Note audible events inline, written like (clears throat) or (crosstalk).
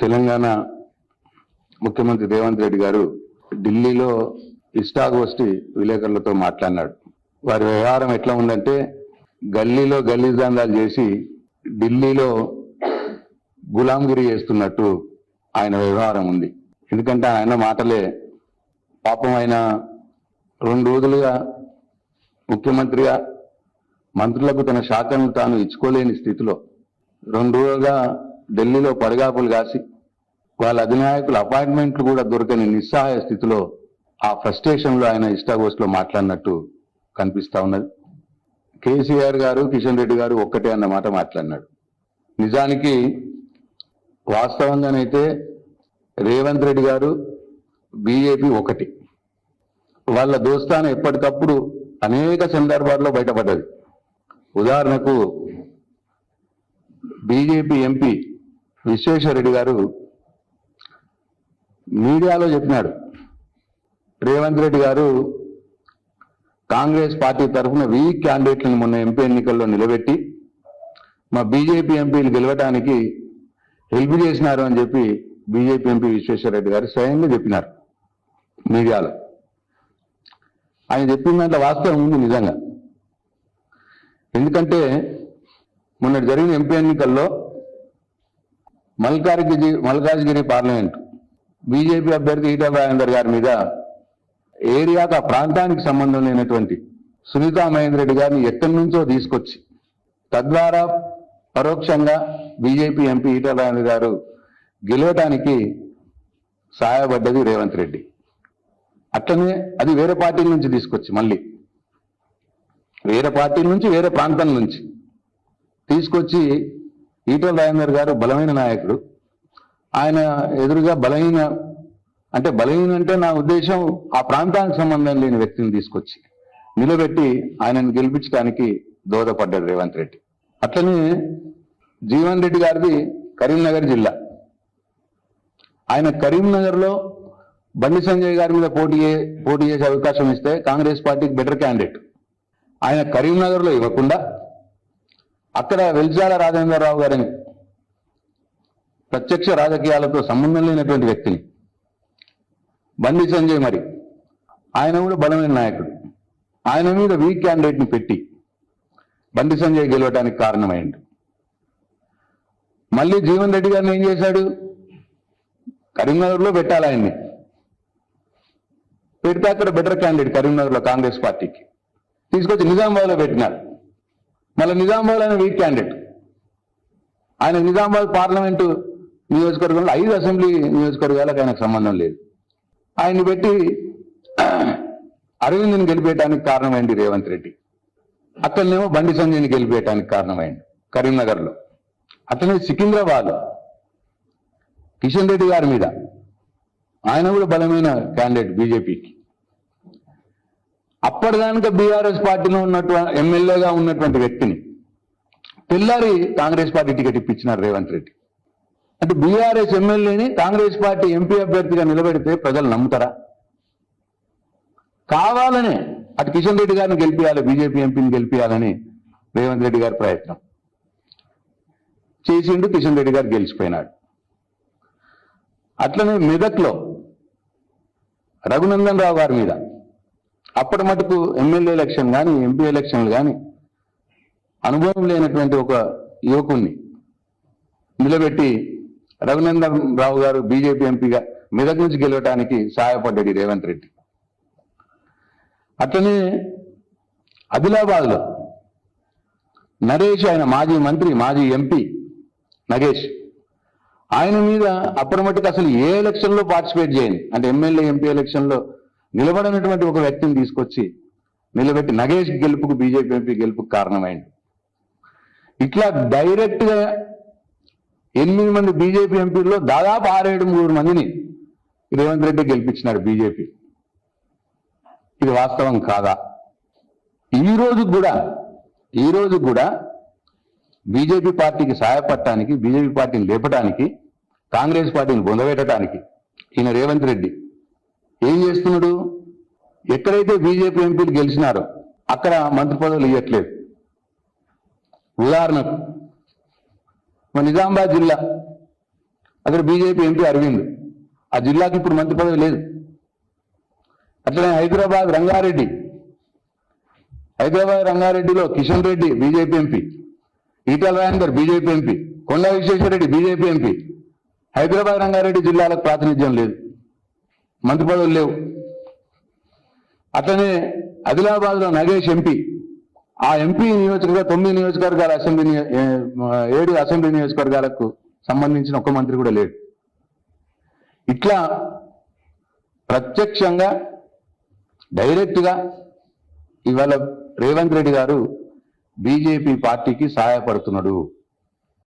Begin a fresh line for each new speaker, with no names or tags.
తెలంగాణ ముఖ్యమంత్రి రేవంత్ రెడ్డి గారు ఢిల్లీలో ఇష్టాగోష్ఠి విలేకరులతో మాట్లాడినాడు. వారి వ్యవహారం ఎట్లా ఉందంటే గల్లీలో గల్లీ దందాలు చేసి ఢిల్లీలో గులాంగిరి చేస్తున్నట్టు ఆయన వ్యవహారం ఉంది. ఎందుకంటే ఆయన మాటలే పాపం ఆయన రెండు రోజులుగా ముఖ్యమంత్రిగా మంత్రులకు తన శాఖను తాను ఇచ్చుకోలేని స్థితిలో రెండు రోజులుగా ఢిల్లీలో పడిగాపులు కాసి వాళ్ళ అధినాయకుల అపాయింట్మెంట్లు కూడా దొరకని నిస్సహాయ స్థితిలో ఆ ఫ్రస్ట్రేషన్లో ఆయన ఇష్టాగోష్లో మాట్లాడినట్టు కనిపిస్తా ఉన్నది. కేసీఆర్ గారు కిషన్ రెడ్డి గారు ఒక్కటే అన్న మాట మాట్లాడినాడు. నిజానికి వాస్తవంగానైతే రేవంత్ రెడ్డి గారు బీజేపీ ఒకటి. వాళ్ళ దోస్తాన ఎప్పటికప్పుడు అనేక సందర్భాల్లో బయటపడ్డది. ఉదాహరణకు బీజేపీ ఎంపీ విశ్వేశ్వరరెడ్డి గారు మీడియాలో చెప్పినాడు. రేవంత్ రెడ్డి గారు కాంగ్రెస్ పార్టీ తరఫున వీక్ క్యాండిడేట్లను మొన్న ఎంపీ ఎన్నికల్లో నిలబెట్టి మా బీజేపీ ఎంపీలు గెలవడానికి హెల్ప్ చేసినారు అని చెప్పి బీజేపీ ఎంపీ విశ్వేశ్వరరెడ్డి గారు స్వయంగా చెప్పినారు మీడియాలో. ఆయన చెప్పిన దాంట్లో వాస్తవం ఉంది నిజంగా. ఎందుకంటే మొన్న జరిగిన ఎంపీ ఎన్నికల్లో మల్కాజ్గిరి మల్కాజ్గిరి పార్లమెంట్. బీజేపీ అభ్యర్థి ఈటల రాజేందర్ గారి మీద ఏరియాకు ఆ ప్రాంతానికి సంబంధం లేనటువంటి సునీతా మహేందర్ రెడ్డి గారిని ఎక్కడి నుంచో తీసుకొచ్చి తద్వారా పరోక్షంగా బీజేపీ ఎంపీ ఈటల రాజేందర్ గారు గెలవటానికి సహాయపడ్డది రేవంత్ రెడ్డి. అట్లనే అది వేరే పార్టీల నుంచి తీసుకొచ్చి మళ్ళీ వేరే పార్టీల నుంచి వేరే ప్రాంతం నుంచి తీసుకొచ్చి ఈటల రాజేందర్ గారు బలమైన నాయకుడు. ఆయన ఎదురుగా బలహీన అంటే బలహీన అంటే నా ఉద్దేశం ఆ ప్రాంతానికి సంబంధం లేని వ్యక్తిని తీసుకొచ్చి నిలబెట్టి ఆయనను గెలిపించడానికి దోహదపడ్డాడు రేవంత్ రెడ్డి. అట్లనే జీవన్ రెడ్డి గారిది కరీంనగర్ జిల్లా. ఆయన కరీంనగర్లో బండి సంజయ్ గారి మీద పోటీ పోటీ చేసే అవకాశం ఇస్తే కాంగ్రెస్ పార్టీకి బెటర్ క్యాండిడేట్. ఆయన కరీంనగర్లో ఇవ్వకుండా అక్కడ వెల్జాల రాజేంద్రరావు గారిని ప్రత్యక్ష రాజకీయాలతో సంబంధం లేనటువంటి వ్యక్తిని. బండి సంజయ్ మరి. ఆయన కూడా బలమైన నాయకుడు. ఆయన మీద వీక్ క్యాండిడేట్ని పెట్టి బండి సంజయ్ గెలవడానికి కారణమైంది. మళ్ళీ జీవన్ రెడ్డి గారిని ఏం చేశాడు? కరీంనగర్లో పెట్టాలి ఆయన్ని. పెడితే అక్కడ బెటర్ క్యాండిడేట్ కరీంనగర్లో కాంగ్రెస్ పార్టీకి. తీసుకొచ్చి నిజామాబాద్లో పెట్టినాడు మళ్ళీ నిజామాబాద్ ఆయన వీక్ క్యాండిడేట్ ఆయన నిజామాబాద్ పార్లమెంటు నియోజకవర్గంలో ఐదు అసెంబ్లీ నియోజకవర్గాలకు ఆయనకు సంబంధం లేదు. ఆయన్ని పెట్టి (clears throat) అరవింద్ని గెలిపేయడానికి కారణమైంది రేవంత్ రెడ్డి. అక్కడనేమో బండి సంజయ్ని గెలిపేయడానికి కారణమైంది కరీంనగర్లో. అట్లనే సికింద్రాబాద్ కిషన్ రెడ్డి గారి మీద. ఆయన కూడా బలమైన క్యాండిడేట్ బీజేపీకి. అప్పటిదానిక బీఆర్ఎస్ పార్టీలో ఉన్నట్టు ఎమ్మెల్యేగా ఉన్నటువంటి వ్యక్తిని తెల్లారి కాంగ్రెస్ పార్టీ టికెట్ ఇప్పించినారు రేవంత్ రెడ్డి. అంటే బీఆర్ఎస్ ఎమ్మెల్యేని కాంగ్రెస్ పార్టీ ఎంపీ అభ్యర్థిగా నిలబెడితే ప్రజలు నమ్ముతారా? కావాలనే అటు కిషన్ రెడ్డి గారిని గెలిపించాలి బీజేపీ ఎంపీని గెలిపించాలని రేవంత్ రెడ్డి గారి ప్రయత్నం. చేసిండు కిషన్ రెడ్డి గారు గెలిచిపోయినాడు. అట్లనే మెదక్లో రఘునందన్ రావు గారి మీద అప్పటి మటుకు ఎమ్మెల్యే ఎలక్షన్ కానీ ఎంపీ ఎలక్షన్లు కానీ అనుభవం లేనటువంటి ఒక యువకుణ్ణి నిలబెట్టి రఘునందన్ రావు గారు బీజేపీ ఎంపీగా మెదక్ నుంచి గెలవటానికి సహాయపడ్డాడు రేవంత్ రెడ్డి. అట్లనే ఆదిలాబాద్లో నరేష్ ఆయన మాజీ మంత్రి మాజీ ఎంపీ నగేష్ ఆయన మీద అప్పటి మటుకు అసలు ఏ ఎలక్షన్లో పార్టిసిపేట్ చేయండి అంటే ఎమ్మెల్యే ఎంపీ ఎలక్షన్లో నిలబడినటువంటి ఒక వ్యక్తిని తీసుకొచ్చి నిలబెట్టి నగేష్ గెలుపుకు బీజేపీ ఎంపీ గెలుపుకు కారణమైంది. ఇట్లా డైరెక్ట్గా ఎనిమిది మంది బీజేపీ ఎంపీల్లో దాదాపు ఆరేడు మూడు మందిని రేవంత్ రెడ్డి గెలిపించినాడు బీజేపీ. ఇది వాస్తవం కాదా? ఈ రోజు కూడా ఈ రోజు కూడా బీజేపీ పార్టీకి సహాయపడటానికి బీజేపీ పార్టీని లేపడానికి కాంగ్రెస్ పార్టీని బొందబెట్టడానికి ఈయన రేవంత్ రెడ్డి ఏం చేస్తున్నాడు? ఎక్కడైతే బీజేపీ ఎంపీలు గెలిచినారో అక్కడ మంత్రి పదవులు ఇవ్వట్లేదు ఉదాహరణకు మన నిజామాబాద్ జిల్లా అక్కడ బీజేపీ ఎంపీ అరవింద్. ఆ జిల్లాకి ఇప్పుడు మంత్రి పదవి లేదు. అట్లనే Hyderabad Rangareddy. Hyderabad రంగారెడ్డిలో Kishan Reddy BJP MP. Etela Rajender BJP MP. Konda Vishweshwar Reddy BJP MP. Hyderabad Rangareddy జిల్లాలకు ప్రాతినిధ్యం లేదు. మంత్రి పదవులు లేవు. అట్లనే ఆదిలాబాద్లో నగేష్ ఎంపీ ఆ ఎంపీ నియోజకవర్గ తొమ్మిది నియోజకవర్గాల అసెంబ్లీ ఏడు అసెంబ్లీ నియోజకవర్గాలకు సంబంధించిన ఒక్క మంత్రి కూడా లేడు. ఇట్లా ప్రత్యక్షంగా డైరెక్ట్గా ఇవాళ రేవంత్ రెడ్డి గారు బీజేపీ పార్టీకి సహాయపడుతున్నాడు.